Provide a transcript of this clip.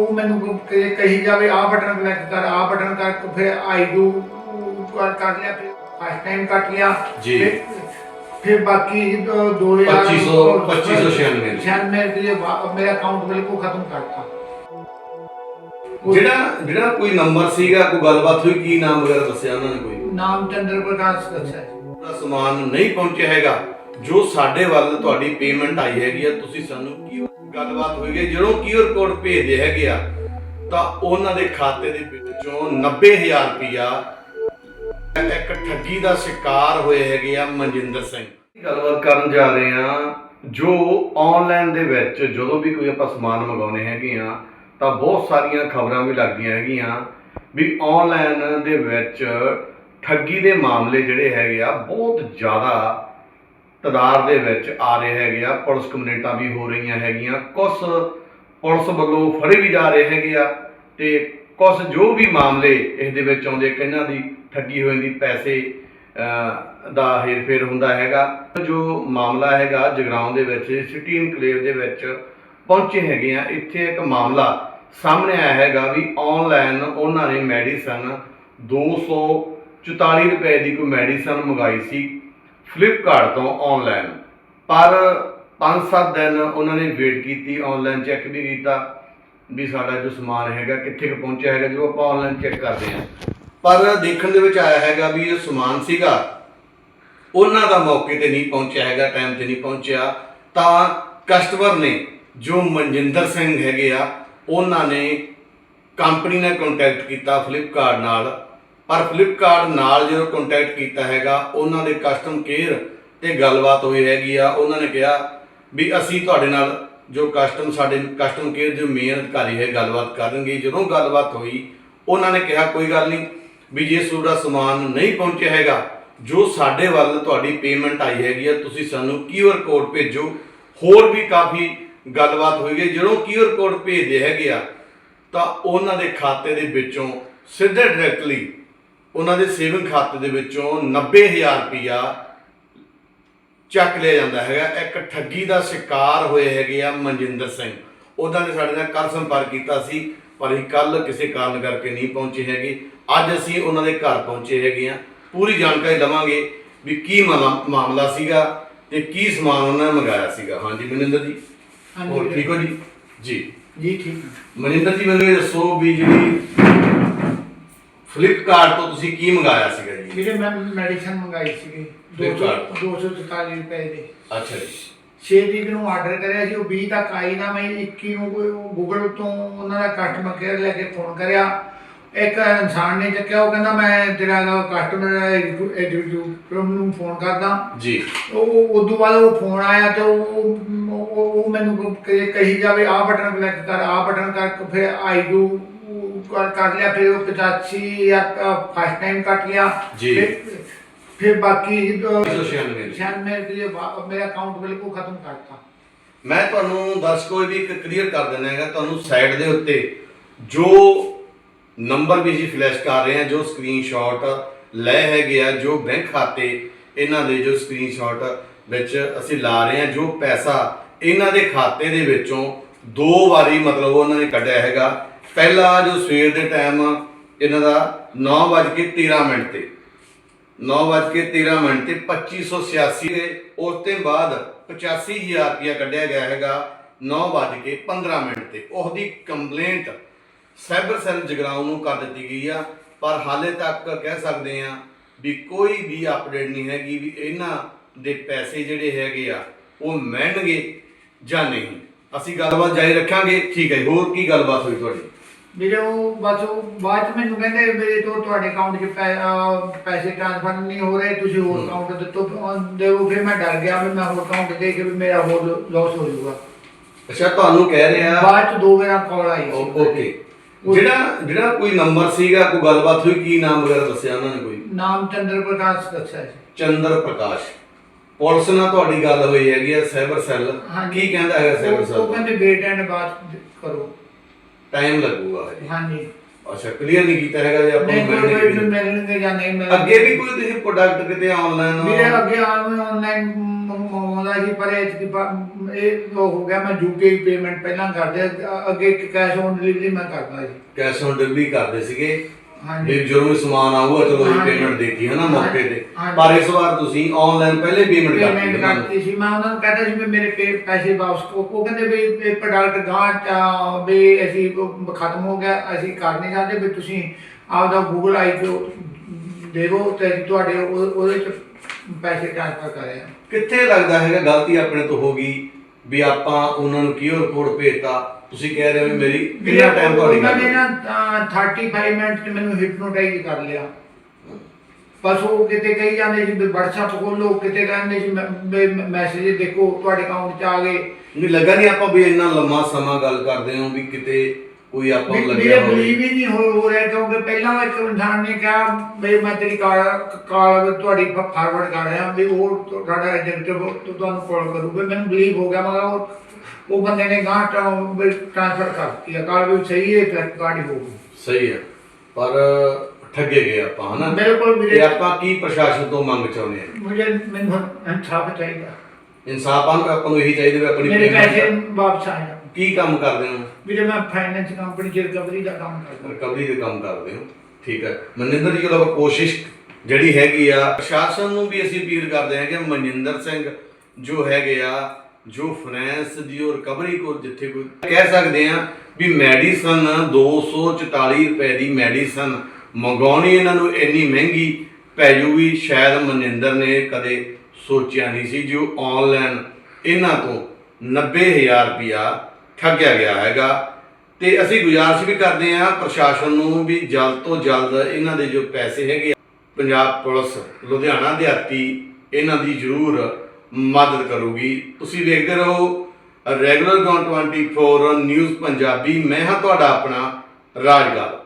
ਉਹ ਮੈਨੂੰ ਕ- ਕਹੀ ਜਾਵੇ ਆਹ ਬਟਨ ਕਲਿੱਕ ਕਰ ਆਹ ਬਟਨ ਕਰ ਫਿਰ ਆਈ ਡੂ ਕਰ ਕਰ ਲਿਆ ਫਿਰ ਫਸਟ ਟਾਈਮ ਕੱਟ ਲਿਆ। ਜੀ। ਫਿਰ- ਫਿਰ ਬਾਕੀ 2000 2500 2596 96 ਰੁਪਏ ਵਾ- ਮੇਰਾ ਅਕਾਊਂਟ ਬਿਲਕੁਲ ਖਤਮ ਕਰਤਾ। ਜਿਹੜਾ ਜਿਹੜਾ ਕੋਈ ਨੰਬਰ ਸੀਗਾ ਕੋਈ ਗੱਲਬਾਤ ਹੋਈ ਕੀ ਨਾਮ ਵਗੈਰਾ ਦੱਸਿਆ ਉਹਨਾਂ ਨੇ ਕੋਈ? ਨਾਮ ਚੰਦਰ ਪ੍ਰਕਾਸ਼ ਦੱਸਿਆ। ਸਮਾਨ ਨਹੀਂ ਪਹੁੰਚਿਆ ਹੈਗਾ। ਜੋ ਸਾਡੇ ਵੱਲ ਤੁਹਾਡੀ ਪੇਮੈਂਟ ਆਈ ਹੈਗੀ ਆ, ਤੁਸੀਂ ਸਾਨੂੰ ਕੀ ਗੱਲਬਾਤ ਹੋਈ ਹੈ? ਜਦੋਂ ਕਿਊਆਰ ਕੋਡ ਭੇਜਦੇ ਹੈਗੇ ਆ, ਤਾਂ ਉਹਨਾਂ ਦੇ ਖਾਤੇ ਦੇ ਵਿੱਚੋਂ 90000 ਰੁਪਇਆ ਇੱਕ ਠੱਗੀ ਦਾ ਸ਼ਿਕਾਰ ਹੋਏ ਹੈਗੇ ਆ ਮਨਜਿੰਦਰ ਸਿੰਘ। ਗੱਲਬਾਤ ਕਰਨ ਜਾ ਰਹੇ ਆ, ਜੋ ਆਨਲਾਈਨ ਦੇ ਵਿੱਚ ਜਦੋਂ ਵੀ ਕੋਈ ਆਪਾਂ ਸਮਾਨ ਮੰਗਾਉਨੇ ਹੈਗੇ ਆ, ਤਾਂ ਬਹੁਤ ਸਾਰੀਆਂ ਖਬਰਾਂ ਵੀ ਲੱਗਦੀਆਂ ਹੈਗੀਆਂ ਵੀ ਆਨਲਾਈਨ ਦੇ ਵਿੱਚ ਠੱਗੀ ਦੇ ਮਾਮਲੇ ਜਿਹੜੇ ਹੈਗੇ ਆ, ਬਹੁਤ ਜ਼ਿਆਦਾ ਤਦਾਰ ਦੇ ਵਿੱਚ ਆ ਰਹੇ ਹੈਗੇ ਆ, ਪੁਲਿਸ ਕੰਪਲੇਂਟਾਂ ਵੀ ਹੋ ਰਹੀਆਂ ਹੈਗੀਆਂ ਕੁਝ ਪੁਲਿਸ ਵੱਲੋਂ ਫੜੇ ਵੀ ਜਾ ਰਹੇ ਹੈਗੇ ਆ ਤੇ ਕੁਝ ਜੋ ਵੀ ਮਾਮਲੇ ਇਸ ਦੇ ਵਿੱਚ ਆਉਂਦੇ ਕਈਆਂ ਦੀ ਠੱਗੀ ਹੋਈ ਦੀ ਪੈਸੇ ਦਾ ਹੇਰਫੇਰ ਹੁੰਦਾ ਹੈਗਾ, ਜੋ ਮਾਮਲਾ ਹੈਗਾ ਜਗਰਾਉਂ ਦੇ ਵਿੱਚ, ਸਿਟੀ ਇਨਕਲੇਵ ਦੇ ਵਿੱਚ ਪਹੁੰਚੇ ਹੈਗੇ ਆ, ਇੱਥੇ ਇੱਕ ਮਾਮਲਾ ਸਾਹਮਣੇ ਆਇਆ ਹੈਗਾ ਵੀ ਆਨਲਾਈਨ ਉਹਨਾਂ ਨੇ ਮੈਡੀਸਨ 244 ਰੁਪਏ ਦੀ ਕੋਈ ਮੈਡੀਸਨ ਮੰਗਾਈ ਸੀ ਫਲਿੱਪਕਾਰਟ ਤੋਂ ਆਨਲਾਈਨ ਪਰ 5-7 ਦਿਨ ਉਹਨਾਂ ਨੇ ਵੇਟ ਕੀਤੀ ਆਨਲਾਈਨ ਚੈੱਕ ਵੀ ਕੀਤਾ ਵੀ ਸਾਡਾ ਜੋ ਸਮਾਨ ਹੈਗਾ ਕਿੱਥੇ ਕੁ ਪਹੁੰਚਿਆ ਹੈਗਾ ਜੋ ਆਪਾਂ ਆਨਲਾਈਨ ਚੈੱਕ ਕਰਦੇ ਹਾਂ। ਪਰ ਦੇਖਣ ਦੇ ਵਿੱਚ ਆਇਆ ਹੈਗਾ ਵੀ ਇਹ ਸਮਾਨ ਸੀਗਾ, ਉਹਨਾਂ ਦਾ ਮੌਕੇ ਤੇ ਨਹੀਂ ਪਹੁੰਚਿਆ ਹੈਗਾ ਟਾਈਮ ਤੇ ਨਹੀਂ ਪਹੁੰਚਿਆ। ਤਾਂ ਕਸਟਮਰ ਨੇ ਜੋ ਮਨਜਿੰਦਰ ਸਿੰਘ ਹੈਗੇ ਆ, ਉਹਨਾਂ ਨੇ ਕੰਪਨੀ ਨਾਲ ਕੰਟੈਕਟ ਕੀਤਾ ਫਲਿੱਪਕਾਰਟ ਨਾਲ। ਪਰ ਫਲਿੱਪਕਾਰਟ ਨਾਲ ਜਦੋਂ ਕੰਟੈਕਟ ਕੀਤਾ ਹੈਗਾ, ਉਹਨਾਂ ਦੇ ਕਸਟਮ ਕੇਅਰ ਤੇ ਗੱਲਬਾਤ ਹੋਈ ਹੈਗੀ ਆ। ਉਹਨਾਂ ਨੇ ਕਿਹਾ ਵੀ ਅਸੀਂ ਤੁਹਾਡੇ ਨਾਲ ਜੋ ਕਸਟਮ ਸਾਡੇ ਕਸਟਮ ਕੇਅਰ ਜੋ ਮੇਨ ਅਧਿਕਾਰੀ ਹੈ, ਗੱਲਬਾਤ ਕਰਨਗੇ। ਜਦੋਂ ਗੱਲਬਾਤ ਹੋਈ, ਉਹਨਾਂ ਨੇ ਕਿਹਾ, ਕੋਈ ਗੱਲ ਨਹੀਂ ਵੀ ਜੇ ਤੁਹਾਡਾ ਸਮਾਨ ਨਹੀਂ ਪਹੁੰਚਿਆ ਹੈਗਾ, ਜੋ ਸਾਡੇ ਵੱਲ ਤੁਹਾਡੀ ਪੇਮੈਂਟ ਆਈ ਹੈਗੀ ਆ, ਤੁਸੀਂ ਸਾਨੂੰ ਕਿਊਆਰ ਕੋਡ ਭੇਜੋ। ਹੋਰ ਵੀ ਕਾਫੀ ਗੱਲਬਾਤ ਹੋਈ ਹੈ। ਜਦੋਂ ਕਿਊਆਰ ਕੋਡ ਭੇਜਦੇ ਹੈਗੇ ਆ, ਤਾਂ ਉਹਨਾਂ ਦੇ ਖਾਤੇ ਦੇ ਵਿੱਚੋਂ ਸਿੱਧੇ ਡਾਇਰੈਕਟਲੀ ਉਹਨਾਂ ਦੇ ਸੇਵਿੰਗ ਖਾਤੇ ਦੇ ਵਿੱਚੋਂ 90000 ਰੁਪਇਆ ਚੱਕ ਲਿਆ ਜਾਂਦਾ ਹੈਗਾ। ਇੱਕ ਠੱਗੀ ਦਾ ਸ਼ਿਕਾਰ ਹੋਏ ਹੈਗੇ ਆ ਮਨਜਿੰਦਰ ਸਿੰਘ। ਉਹਨਾਂ ਨੇ ਸਾਡੇ ਨਾਲ ਕੱਲ ਸੰਪਰਕ ਕੀਤਾ ਸੀ ਪਰ ਅਸੀਂ ਕੱਲ ਕਿਸੇ ਕਾਰਨ ਕਰਕੇ ਨਹੀਂ ਪਹੁੰਚੇ ਹੈਗੇ। ਅੱਜ ਅਸੀਂ ਉਹਨਾਂ ਦੇ ਘਰ ਪਹੁੰਚੇ ਹੈਗੇ ਆ। ਪੂਰੀ ਜਾਣਕਾਰੀ ਲਵਾਂਗੇ ਵੀ ਕੀ ਮਾਮਲਾ- ਸੀਗਾ ਤੇ ਕੀ ਸਮਾਨ ਉਹਨਾਂ ਨੇ ਮੰਗਾਇਆ ਸੀਗਾ। ਹਾਂਜੀ ਮਨਿੰਦਰ ਜੀ? ਹਾਂਜੀ ਹੋਰ। ਠੀਕ ਹੋ ਜੀ? ਜੀ। ਜੀ ਠੀਕ। ਮਨਿੰਦਰ ਜੀ ਮੈਨੂੰ ਇਹ ਦੱਸੋ ਵੀ ਜਿਹੜੀ ਫਲਿੱਪਕਾਰਟ ਤੋਂ ਤੁਸੀਂ ਕੀ ਮੰਗਾਇਆ ਸੀਗਾ ਜੀ? ਵੀਰੇ ਮੈਂ ਮੈਡੀਸਨ ਮੰਗਾਈ ਸੀਗੀ। Flipkart 244 ਰੁਪਏ ਦੀ। ਅੱਛਾ ਜੀ। 6 ਤਰੀਕ ਨੂੰ ਆਰਡਰ ਕਰਿਆ ਸੀ ਉਹ 20 ਤੱਕ ਆਈ ਨਾ ਮੈਂ 21 ਨੂੰ ਕੋਈ ਗੂਗਲ ਤੋਂ ਉਹਨਾਂ ਦਾ ਕਸਟਮਰ ਕੇਅਰ ਲੈ ਕੇ ਫੋਨ ਕਰਿਆ। ਇੱਕ ਇਨਸਾਨ ਨੇ ਚੱਕਿਆ ਉਹ ਕਹਿੰਦਾ ਮੈਂ ਤੇਰਾ ਕਸਟਮਰ ਨੂੰ ਫੋਨ ਕਰਦਾ। ਜੀ। ਉਹ ਉਦੋਂ ਬਾਅਦ ਉਹ ਫੋਨ ਆਇਆ ਤੇ ਉਹ ਉਹ ਉਹ ਮੈਨੂੰ ਕ- ਕਹੀ ਜਾਵੇ ਆਹ ਬਟਨ ਕਲਿੱਕ ਕਰ ਆਹ ਬਟਨ ਕਰ ਫਿਰ ਆਈ ਡੂ ਫਿਰ ਉਹ 85 ਜਾਂ ਫਸਟ ਟਾਈਮ ਕੱਟ ਲਿਆ। ਜੀ। ਫਿਰ- ਫਿਰ ਬਾਕੀ 296 96 ਰੁਪਏ ਵਾ- ਮੇਰਾ ਅਕਾਊਂਟ ਬਿਲਕੁਲ ਖਤਮ ਕਰਤਾ ਮੈਂ ਤੁਹਾਨੂੰ ਦਰਸ਼ਕੋ ਇਹ ਵੀ ਇੱਕ ਕਲੀਅਰ ਕਰ ਦਿੰਦਾ ਹੈਗਾ ਤੁਹਾਨੂੰ ਸਾਈਡ ਦੇ ਉੱਤੇ ਜੋ ਨੰਬਰ ਵੀ ਜੀ ਫਲੈਸ਼ ਕਰ ਰਹੇ ਹਾਂ ਜੋ ਸਕਰੀਨਸ਼ਾਟ ਲੈ ਹੈਗੇ ਆ ਜੋ ਬੈਂਕ ਖਾਤੇ ਇਹਨਾਂ ਦੇ ਜੋ ਸਕਰੀਨਸ਼ਾਟ ਵਿੱਚ ਅਸੀਂ ਲਾ ਰਹੇ ਹਾਂ ਜੋ ਪੈਸਾ ਇਹਨਾਂ ਦੇ ਖਾਤੇ ਦੇ ਵਿੱਚੋਂ ਦੋ ਵਾਰੀ ਮਤਲਬ ਉਹਨਾਂ ਨੇ ਕੱਢਿਆ ਹੈਗਾ ਪਹਿਲਾ ਜੋ ਸਵੇਰ ਦੇ ਟਾਈਮ ਇਹਨਾਂ ਦਾ 9:13 ਮਿੰਟ ਤੇ। 9:13 ਮਿੰਟ ਤੇ 2586 ਦੇ, ਉਸ ਤੋਂ ਬਾਅਦ 85000 ਰੁਪਇਆ ਕੱਢਿਆ ਗਿਆ ਹੈਗਾ 9:15 ਮਿੰਟ ਤੇ। ਉਹਦੀ ਕੰਪਲੇਂਟ ਸਾਈਬਰ ਸੈੱਲ ਜਗਰਾਉਂ ਨੂੰ ਕਰ ਦਿੱਤੀ ਗਈ ਆ, ਪਰ ਹਾਲੇ ਤੱਕ ਕਹਿ ਸਕਦੇ ਆ ਵੀ ਕੋਈ ਵੀ ਅਪਡੇਟ ਨਹੀਂ ਹੈਗੀ ਵੀ ਇਹਨਾਂ ਦੇ ਪੈਸੇ ਜਿਹੜੇ ਹੈਗੇ ਆ, ਉਹ ਮਿਲਣਗੇ ਜਾਂ ਨਹੀਂ। ਅਸੀਂ ਗੱਲਬਾਤ ਜਾਰੀ ਰੱਖਾਂਗੇ। ਠੀਕ ਹੈ ਜੀ। ਹੋਰ ਕੀ ਗੱਲਬਾਤ ਹੋਈ ਤੁਹਾਡੀ? ਮੇਰੇ ਉਹ ਬਸ ਉਹ ਬਾਅਦ ਚ ਮੈਨੂੰ ਕਹਿੰਦੇ ਮੇਰੇ ਤੋਂ ਤੁਹਾਡੇ ਅਕਾਊਂਟ 'ਚ ਪੈ- ਅਹ ਪੈਸੇ ਟ੍ਰਾਂਸਫਰ ਨਹੀਂ ਹੋ ਰਹੇ ਤੁਸੀਂ ਹੋਰ ਅਕਾਊਂਟ ਦਿੱਤੋ। ਅਹ ਦਿਓ ਫਿਰ ਮੈਂ ਡਰ ਗਿਆ ਵੀ ਮੈਂ ਹੋਰ ਅਕਾਊਂਟ ਦੇ ਕੇ ਵੀ ਮੇਰਾ ਹੋਰ ਲਾਸ ਹੋ ਜਾਊਗਾ। ਅੱਛਾ ਤੁਹਾਨੂੰ ਕਹਿ ਰਹੇ ਬਾਅਦ ਚ ਦੋ ਵਾਰ ਕਾਲ ਆਈ ਸੀ। ਓਕੇ। ਜਿਹੜਾ ਜਿਹੜਾ ਕੋਈ ਨੰਬਰ ਸੀਗਾ ਕੋਈ ਗੱਲਬਾਤ ਹੋਈ ਕੀ ਨਾਮ ਵਗੈਰਾ ਦੱਸਿਆ ਉਹਨਾਂ ਨੇ ਕੋਈ? ਨਾਮ ਚੰਦਰ ਪ੍ਰਕਾਸ਼ ਦੱਸਿਆ ਸੀ। ਚੰਦਰ ਪ੍ਰਕਾਸ਼। ਪੁਲਿਸ ਨਾਲ ਤੁਹਾਡੀ ਗੱਲ ਹੋਈ ਹੈਗੀ ਆ ਸਾਈਬਰ ਸੈੱਲ ਹਾਂਜੀ। ਕੀ ਕਹਿੰਦਾ ਹੈਗਾ ਸਾਈਬਰ ਉਹ ਉਹ ਸੈੱਲ ਕਹਿੰਦੇ ਵੇਟ ਐਂਡ ਬਾਤ ਕਰੋ। ਟਾਈਮ ਲੱਗੂਗਾ ਹਜੇ ਹਾਂਜੀ। ਅੱਛਾ ਕਲੀਅਰ ਨਹੀਂ ਕੀਤਾ ਹੈਗਾ ਜੇ ਆਪਾਂ ਨਹੀਂ ਨੂੰ ਕੋਈ ਮਿਲਣੇ ਕਿਵੇਂ। ਮਿਲਣਗੇ ਜਾਂ ਨਹੀਂ ਮਿਲਣਗੇ ਅੱਗੇ ਵੀ ਕੋਈ ਤੁਸੀਂ ਪ੍ਰੋਡਕਟ ਕਿਤੇ ਮੇਰੇ ਆਨਲਾਈਨ ਅੱਗੇ ਆਨਲਾਈਨ ਮੰਗਵਾਉਂਦਾ ਸੀ ਪਰ ਇਹ ਕਿ ਪ- ਇਹ ਉਹ ਹੋ ਗਿਆ ਮੈਂ ਯੂਕੇ ਪੇਮੈਂਟ ਪਹਿਲਾਂ ਕਰਦੇ ਅੱਗੇ ਕੈਸ਼ ਔਨ ਡਿਲੀਵਰੀ ਮੈਂ ਕਰਦਾ ਸੀ। ਕੈਸ਼ ਔਨ ਡਿਲੀਵਰੀ ਕਰਦੇ ਸੀਗੇ। ਹਾਂਜੀ। ਵੀ ਜਦੋਂ ਵੀ ਸਮਾਨ ਆਊਗਾ ਚਲੋ ਇਹ ਹਾਂਜੀ। ਪੇਮੈਂਟ ਦੇਤੀ ਹੈ ਨਾ ਮੌਕੇ ਤੇ। ਹਾਂਜੀ। ਪਰ ਇਸ ਵਾਰ ਤੁਸੀਂ ਆਨਲਾਈਨ ਪਹਿਲੇ ਪੇਮੈਂਟ ਪੇਮੈਂਟ ਕਰਤੀ ਹੈ ਕਰਤੀ ਸੀ। ਮੈਂ ਉਹਨਾਂ ਨੂੰ ਕਹਿੰਦਾ ਸੀ ਵੀ ਮੇਰੇ ਪੇ- ਪੈਸੇ ਵਾਪਸ ਉਹ ਉਹ ਕਹਿੰਦੇ ਵੀ ਇਹ ਪ੍ਰੋਡਕਟ ਗਾਂ ਚ ਵੀ ਅਸੀਂ ਉਹ ਖਤਮ ਹੋ ਗਿਆ। ਅਸੀਂ ਕਰ ਨਹੀਂ ਸਕਦੇ। ਵੀ ਤੁਸੀਂ ਆਪਦਾ ਗੂਗਲ ਆਈ ਜੋ ਦੇਵੋ ਤੇ ਅਸੀਂ ਤੁਹਾਡੇ ਉਹ- ਉਹਦੇ ਚ ਪੈਸੇ ਟ੍ਰਾਂਸਫਰ ਕਰੇ ਕਿੱਥੇ ਲੱਗਦਾ ਹੈਗਾ? ਗਲਤੀ ਆਪਣੇ ਤੋਂ ਹੋ ਗਈ। ਵੀ ਆਪਾਂ ਉਹਨਾਂ ਨੂੰ ਕਿਉਂ ਰਿਪੋਰਟ ਭੇਜਤਾ? ਤੁਸੀਂ ਕਹਿ ਰਹੇ ਹੋ ਵੀ ਮੇਰੀ ਕਿੰਨਾ ਟਾਈਮ ਤੁਹਾਡੀ ਉਹਨਾਂ ਨੇ ਗੱਲ ਨਾ ਅਹ, 35 ਮਿੰਟ ਚ ਮੈਨੂੰ ਹਿਪਨੋਟਾਈਜ਼ ਕਰ ਲਿਆ। ਬਸ ਉਹ ਕਿਤੇ ਕਹੀ ਜਾਂਦੇ ਸੀ ਵੀ WhatsApp ਖੋਲੋ ਕਿਤੇ ਕਹਿੰਦੇ ਸੀ ਮੈਸੇਜ ਦੇਖੋ ਤੁਹਾਡੇ ਅਕਾਊਂਟ ਚ ਆ ਗਏ। ਨਹੀਂ ਲੱਗਾ ਨਹੀਂ ਆਪਾਂ ਵੀ ਇੰਨਾ ਲੰਮਾ ਸਮਾਂ ਗੱਲ ਕਰਦੇ ਹਾਂ ਵੀ ਕਿਤੇ ਕੋਈ ਆਪਾਂ ਨੂੰ ਮੇਰੇ ਲੱਗਿਆ ਬਲੀਵ ਹੋਵੇ। ਹੀ ਨਹੀਂ ਹੋ ਹੋ ਰਿਹਾ ਕਿਉਂਕਿ ਪਹਿਲਾਂ ਇੱਕ ਇਨਸਾਨ ਨੇ ਕਿਹਾ ਵੀ ਮੈਂ ਤੇਰੀ ਕਾਲ ਕਾਲ ਤੁਹਾਡੀ ਫਾਰਵਰਡ ਕਰ ਰਿਹਾ ਵੀ ਉਹ ਤੁਹਾਡਾ ਐਗਜ਼ੀਕਟਿਵ ਤੁਹਾਨੂੰ ਕਾਲ ਕਰੂਗਾ। ਮੈਨੂੰ ਬਲੀਵ ਹੋ ਗਿਆ ਮਗਾ ਉਹ ਉਹ ਬੰਦੇ ਨੇ ਗਾਂ ਟ੍ਰਾਂਸਫਰ ਕਰਤੀ ਆ। ਕਾਲ ਵੀ ਸਹੀ ਹੈ ਫਲਿੱਪਕਾਰਟ ਹੀ ਹੋਊਗੀ ਸਹੀ ਹੈ। ਪਰ ਠੱਗੇ ਗਏ ਆਪਾਂ ਹਨਾ? ਬਿਲਕੁਲ ਵੀਰੇ ਆਪਾਂ ਕੀ ਪ੍ਰਸ਼ਾਸਨ ਤੋਂ ਮੰਗ ਚਾਹੁੰਦੇ ਹਾਂ ਮੁਝੇ ਮੈਨੂੰ ਇਨਸਾਫ ਚਾਹੀਦਾ। ਇਨਸਾਫ ਆਪਾਂ ਨੂੰ ਇਹੀ ਚਾਹੀਦਾ ਵੀ ਆਪਣੀ ਮੇਰੇ payment ਪੈਸੇ ਵਾਪਸ ਆ ਜਾਣ। ਕੀ ਕੰਮ ਕਰਦੇ ਹੋ? ਵੀਰੇ ਮੈਂ ਫਾਈਨੈਂਸ ਕੰਪਨੀ ਚ ਰਿਕਵਰੀ ਦਾ ਕੰਮ ਕਰਦਾ। ਰਿਕਵਰੀ ਦੇ ਕੰਮ ਕਰਦੇ ਹੋ। ਠੀਕ ਹੈ। ਮਨਿੰਦਰ ਜੀ ਕੋਲ ਕੋਸ਼ਿਸ਼ ਜਿਹੜੀ ਹੈਗੀ ਆ ਪ੍ਰਸ਼ਾਸਨ ਨੂੰ ਵੀ ਅਸੀਂ ਅਪੀਲ ਕਰਦੇ ਹਾਂ ਕਿ ਮਨਿੰਦਰ ਸਿੰਘ ਜੋ ਹੈਗੇ ਆ ਜੋ ਫਾਈਨੈਂਸ ਦੀ ਉਹ ਰਿਕਵਰੀ ਕੋ ਜਿੱਥੇ ਕੋਈ ਕਹਿ ਸਕਦੇ ਆ ਵੀ ਮੈਡੀਸਨ 244 ਰੁਪਏ ਦੀ ਮੈਡੀਸਨ ਮੰਗਾਉਣੀ ਇਹਨਾਂ ਨੂੰ ਇੰਨੀ ਮਹਿੰਗੀ ਪੈ ਜੂਗੀ ਸ਼ਾਇਦ ਮਨਿੰਦਰ ਨੇ ਕਦੇ ਸੋਚਿਆ ਨਹੀਂ ਸੀ ਜੋ ਆਨਲਾਈਨ ਇਹਨਾਂ ਤੋਂ 90000 ਰੁਪਇਆ ਠੱਗਿਆ ਗਿਆ ਹੈਗਾ। ਤੇ ਅਸੀਂ ਗੁਜ਼ਾਰਿਸ਼ ਵੀ ਕਰਦੇ ਹਾਂ ਪ੍ਰਸ਼ਾਸਨ ਨੂੰ ਵੀ ਜਲਦ ਤੋਂ ਜਲਦ ਇਹਨਾਂ ਦੇ ਜੋ ਪੈਸੇ ਹੈਗੇ ਆ, ਪੰਜਾਬ ਪੁਲਿਸ ਲੁਧਿਆਣਾ ਦਿਹਾਤੀ ਇਹਨਾਂ ਦੀ ਜ਼ਰੂਰ ਮਦਦ ਕਰੂਗੀ। ਤੁਸੀਂ ਵੇਖਦੇ ਰਹੋ ਰੈਗੂਲਰ ਗੌਨ 24 ਨਿਊਜ਼ ਪੰਜਾਬੀ। ਮੈਂ ਹਾਂ ਤੁਹਾਡਾ ਆਪਣਾ ਰਾਜਗਾਲ